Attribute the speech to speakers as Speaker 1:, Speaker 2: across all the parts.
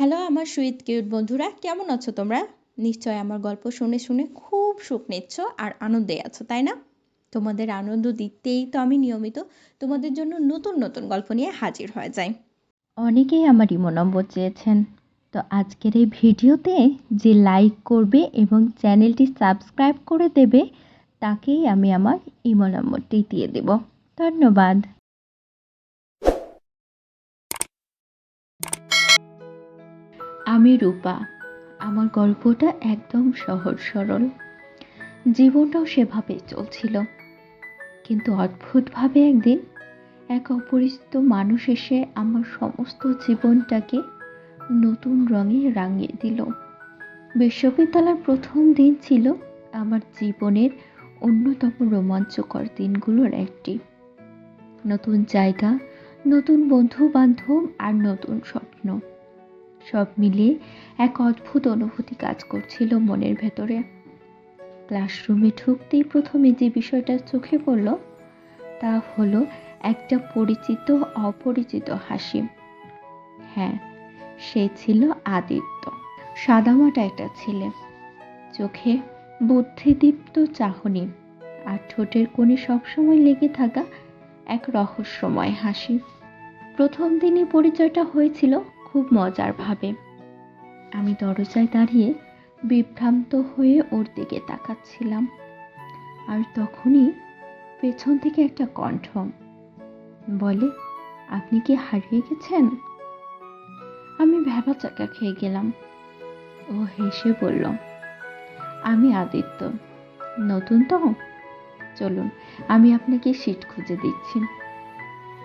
Speaker 1: Hello আমার sweet cute বন্ধুরা, কেমন আছো তোমরা? নিশ্চয় আমার গল্প শুনে শুনে খুব সুখ নিচ্ছ আর আনন্দে আছো, তাই না? তোমাদের আনন্দ দিতেই তো আমি নিয়মিত তোমাদের জন্য নতুন নতুন গল্প নিয়ে হাজির হয়ে যাই।
Speaker 2: অনেকেই আমার ইমো নম্বর চেয়েছেন, তো আজকের এই ভিডিওতে যে লাইক করবে এবং চ্যানেলটি সাবস্ক্রাইব করে দেবে, তাকেই আমি আমার ইমো নম্বরটি দিয়ে দেব। ধন্যবাদ। আমি রূপা। আমার গল্পটা একদম সহজ সরল। জীবনটাও সেভাবে চলছিল। কিন্তু অদ্ভুতভাবে একদিন এক অপরিচিত মানুষ এসে আমার সমস্ত জীবনটাকে নতুন রঙে রাঙিয়ে দিল। বিশ্ববিদ্যালয়ের প্রথম দিন ছিল আমার জীবনের অন্যতম রোমাঞ্চকর দিনগুলোর একটি। নতুন জায়গা, নতুন বন্ধু বান্ধব আর নতুন স্বপ্ন। সব মিলিয়ে এক অদ্ভুত অনুভূতি কাজ করছিল মনের ভেতরে। ক্লাসরুমে ঢুকতেই প্রথমে যে বিষয়টা চোখে পড়ল, তা হলো একটা পরিচিত, অপরিচিত হাসি। হ্যাঁ সে ছিল আদিত্য, সাদামাটা একটা ছেলে। চোখে বুদ্ধিদীপ্ত চাহনি, আর ঠোঁটের কোণে সবসময় লেগে থাকা এক রহস্যময় হাসি। প্রথম দিনই পরিচয়টা হয়েছিল খুব মজার ভাবে। আমি দরজায় দাঁড়িয়ে বিভ্রান্ত হয়ে ওর দিকে তাকাচ্ছিলাম। আর তখনই পেছন থেকে একটা কণ্ঠ বলে, আপনি কি হারিয়ে গেছেন? আমি ভেবা ভ্যাবাচাকা খেয়ে গেলাম। ও হেসে বলল, আমি আদিত্য। নতুন তো? চলুন, আমি আপনাকে সিট খুঁজে দিচ্ছি।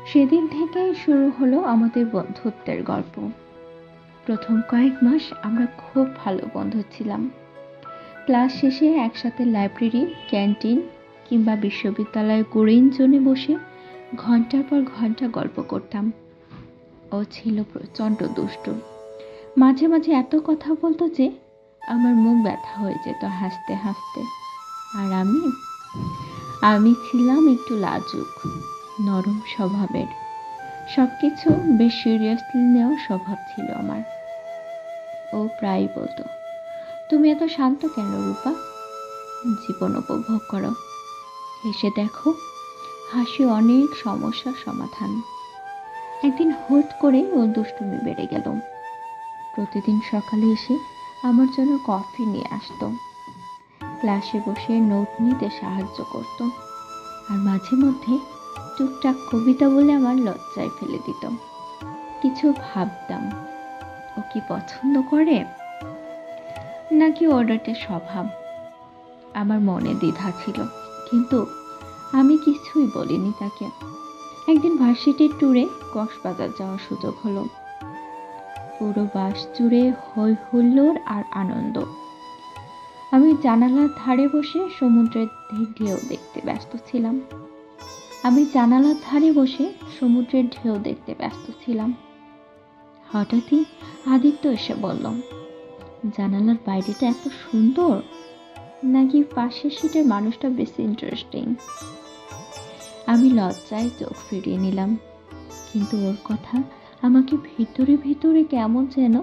Speaker 2: সেদিন থেকেই শুরু হলো আমাদের বন্ধুত্বের গল্প। প্রথম কয়েক মাস আমরা খুব ভালো বন্ধু ছিলাম। ক্লাস শেষে একসাথে লাইব্রেরি, ক্যান্টিন কিংবা বিশ্ববিদ্যালয়ের গ্রিন জোনে বসে ঘণ্টার পর ঘণ্টা গল্প করতাম। ও ছিল প্রচণ্ড দুষ্ট। মাঝে মাঝে এত কথা বলতো যে আমার মুখ ব্যথা হয়ে যেত হাসতে হাসতে। আর আমি? আমি ছিলাম একটু লাজুক। নরম স্বভাবের। সব কিছু বেশ সিরিয়াসলি নেওয়ার স্বভাব ছিল আমার। ও প্রায় বলতো, তুমি এত শান্ত কেন রূপা? জীবন উপভোগ করো। এসে দেখো, হাসি অনেক সমস্যার সমাধান। একদিন হুট করে ও দুষ্টুমি বেড়ে গেল। প্রতিদিন সকালে এসে আমার জন্য কফি নিয়ে আসতো। ক্লাসে বসে নোট নিতে সাহায্য করত। আর মাঝে মধ্যে টুকটাক কবিতা বলে আমার লজ্জায় ফেলে দিত। কিছু ভাবতাম, ও কি পছন্দ করে? নাকি একটা স্বভাব? আমার মনে দ্বিধা ছিল, কিন্তু আমি কিছুই বলিনি তাকে। একদিন ভার্সিটির ট্যুরে কক্সবাজার যাওয়ার সুযোগ হলো। পুরো বাস জুড়ে হই হুল্লোড় আর আনন্দ। আমি জানালার ধারে বসে সমুদ্রের ঢেউ দেখতে ব্যস্ত ছিলাম। আমি জানালার ধারে বসে সমুদ্রের ঢেউ দেখতে ব্যস্ত ছিলাম। হঠাৎই আদিত্য এসে বলল, জানালার বাইরেটা এত সুন্দর, নাকি পাশের সিটের মানুষটা বেশি ইন্টারেস্টিং আমি লজ্জায় চোখ ফিরিয়ে নিলাম, কিন্তু ওর কথা আমাকে ভিতরে ভিতরে কেমন যেন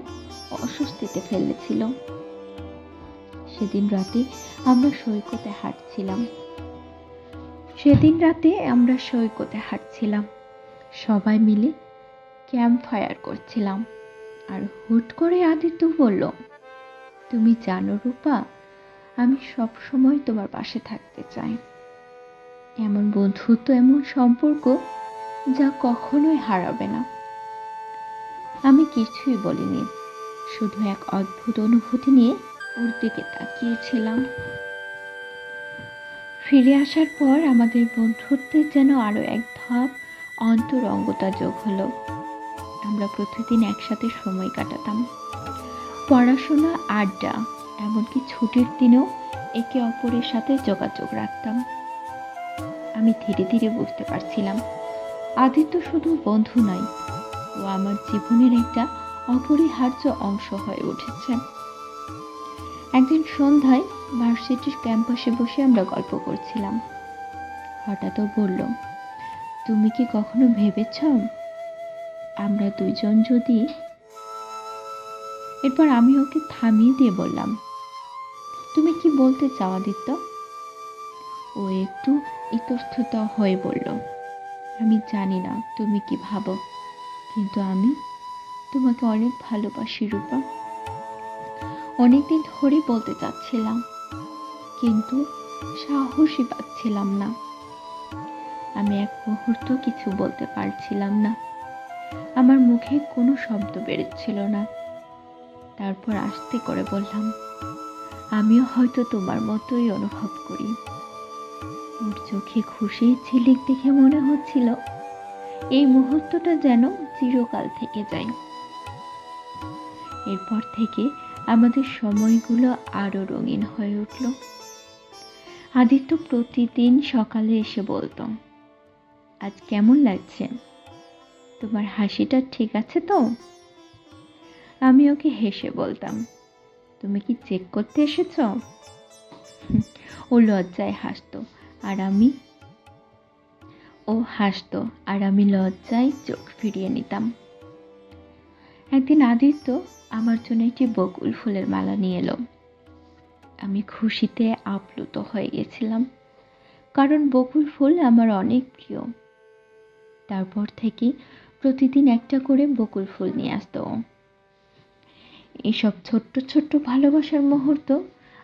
Speaker 2: অস্বস্তিতে ফেলেছিল। সেদিন রাতে আমরা সৈকতে হাঁটছিলাম। সেদিন রাতে আমরা সৈকতে হাঁটছিলাম। সবাই মিলে ক্যাম্প ফায়ার করছিলাম। আর হুট করে আদিত্য বলল, তুমি জানো রূপা, আমি সব সময় তোমার পাশে থাকতে চাই। এমন বন্ধুত্ব, এমন সম্পর্ক যা কখনোই হারাবে না। আমি কিছুই বলিনি, শুধু এক অদ্ভুত অনুভূতি নিয়ে ওর দিকে তাকিয়েছিলাম। ফিরে আসার পর আমাদের বন্ধুত্বের যেন আরও এক ধাপ অন্তরঙ্গতা যোগ হলো। আমরা প্রতিদিন একসাথে সময় কাটাতাম। পড়াশোনা, আড্ডা, এমনকি ছুটির দিনেও একে অপরের সাথে যোগাযোগ রাখতাম। আমি ধীরে ধীরে বুঝতে পারছিলাম, আদিত্য শুধু বন্ধু নয়, ও আমার জীবনের একটা অপরিহার্য অংশ হয়ে উঠেছে। একদিন সন্ধ্যায় ভার্সিটির ক্যাম্পাসে বসে আমরা গল্প করছিলাম। হঠাৎ ও বলল, তুমি কি কখনো ভেবেছ আমরা দুজন যদি এরপর আমি ওকে থামিয়ে দিয়ে বললাম, তুমি কি বলতে চাও আদিত্য? ও একটু ইতস্তত হয়ে বলল, আমি জানি না, তুমি কি ভাবো। কিন্তু আমি তোমাকে অনেক ভালোবাসি রূপা। অনেকদিন ধরে বলতে চাচ্ছিলাম, কিন্তু সাহসই পাচ্ছিলাম না। আমি এক মুহূর্ত কিছু বলতে পারছিলাম না। আমার মুখে কোনো শব্দ বেরোচ্ছিল না। তারপর আস্তে করে বললাম, আমিও হয়তো তোমার মতোই অনুভব করি। ওর চোখে খুশি ঝিলিক দেখে মনে হচ্ছিল, এই মুহূর্তটা যেন চিরকাল থেকে যায়। এরপর থেকে আমাদের সময়গুলো আরও রঙিন হয়ে উঠল। আদিত্য প্রতিদিন সকালে এসে বলতো, আজ কেমন লাগছে? তোমার হাসিটা ঠিক আছে তো? আমি ওকে হেসে বলতাম, তুমি কি চেক করতে এসেছ? ও লজ্জায় হাসতো, আর আমি? ও হাসতো, আর আমি লজ্জায় চোখ ফিরিয়ে নিতাম। একদিন আদিত্য আমার জন্য একটি বকুল ফুলের মালা নিয়ে এলো। আমি খুশিতে আপ্লুত হয়ে গেছিলাম, কারণ বকুল ফুল আমার অনেক প্রিয়। তারপর থেকে প্রতিদিন একটা করে বকুল ফুল নিয়ে আসতো। ও। এইসব ছোট্ট ছোট্ট ভালোবাসার মুহূর্ত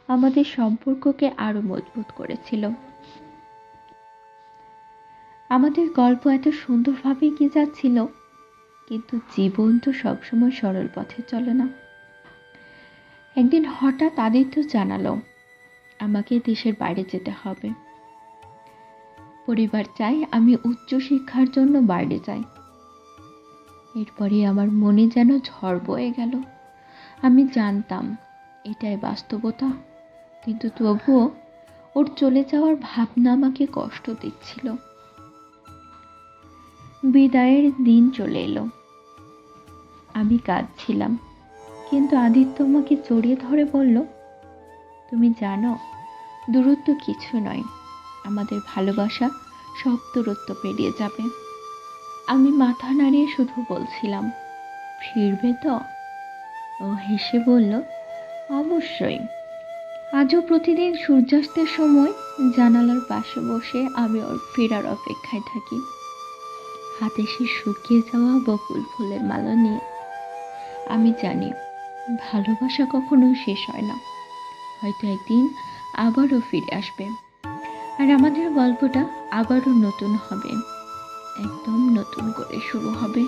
Speaker 2: আমাদের সম্পর্ককে আরও মজবুত করেছিল। আমাদের গল্প এত সুন্দরভাবে এগিয়ে যাচ্ছিল কিন্তু জীবন তো সবসময় সরল পথে চলে না। একদিন হঠাৎ আদিত্য জানালো, আমাকে দেশের বাইরে যেতে হবে। পরিবার চাই আমি উচ্চ শিক্ষার জন্য বাইরে যাই। এরপরে আমার মনে যেন ঝড় বয়ে গেল। আমি জানতাম, এটাই বাস্তবতা। কিন্তু তবুও ওর চলে যাওয়ার ভাবনা আমাকে কষ্ট দিচ্ছিল। বিদায়ের দিন চলে এলো। আমি কাঁদছিলাম। কিন্তু আদিত্য আমাকে জড়িয়ে ধরে বলল, তুমি জানো, দূরত্ব কিছু নয়। আমাদের ভালোবাসা সব দূরত্ব পেরিয়ে যাবে। আমি মাথা নাড়িয়ে শুধু বলছিলাম, ফিরবে তো? ও হেসে বলল, অবশ্যই। আজও প্রতিদিন সূর্যাস্তের সময় জানালার পাশে বসে আমি ওর ফেরার অপেক্ষায় থাকি। হাতে সে শুকিয়ে যাওয়া বকুল ফুলের মালা নিয়ে আমি জানি, ভালোবাসা কখনো শেষ হয় না। হয়তো একদিন আবারও ফিরে আসবে। আর আমাদের গল্পটা আবারও নতুন হবে। একদম নতুন করে শুরু হবে।